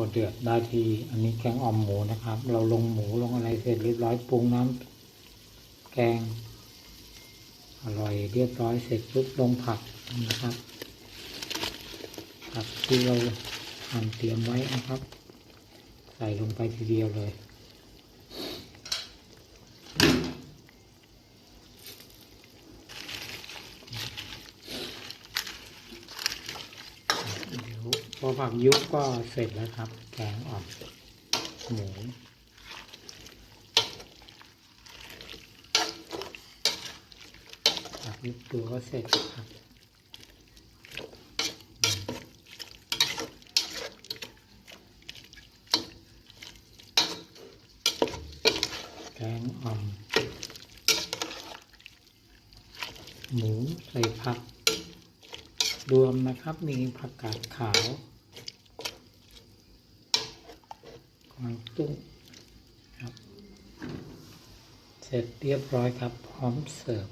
พอเดือดได้ที อันนี้แกงอ่อมหมูนะครับ เราลงหมูลงอะไรเสร็จเรียบร้อยปรุงน้ำแกง อร่อยเรียบร้อยเสร็จปุ๊บลงผักนะครับ ผักที่เราหั่นเตรียมไว้นะครับ ใส่ลงไปทีเดียวเลย เดี๋ยว พอผักยุบก็เสร็จแล้วครับ แกงอ่อมหมูผักยุบตัวก็เสร็จครับแกงอ่อมหมูใส่ผัก รวมนะครับมีผักกาดขาวกวางตุ้งครับ เสร็จเรียบร้อยครับ พร้อมเสิร์ฟ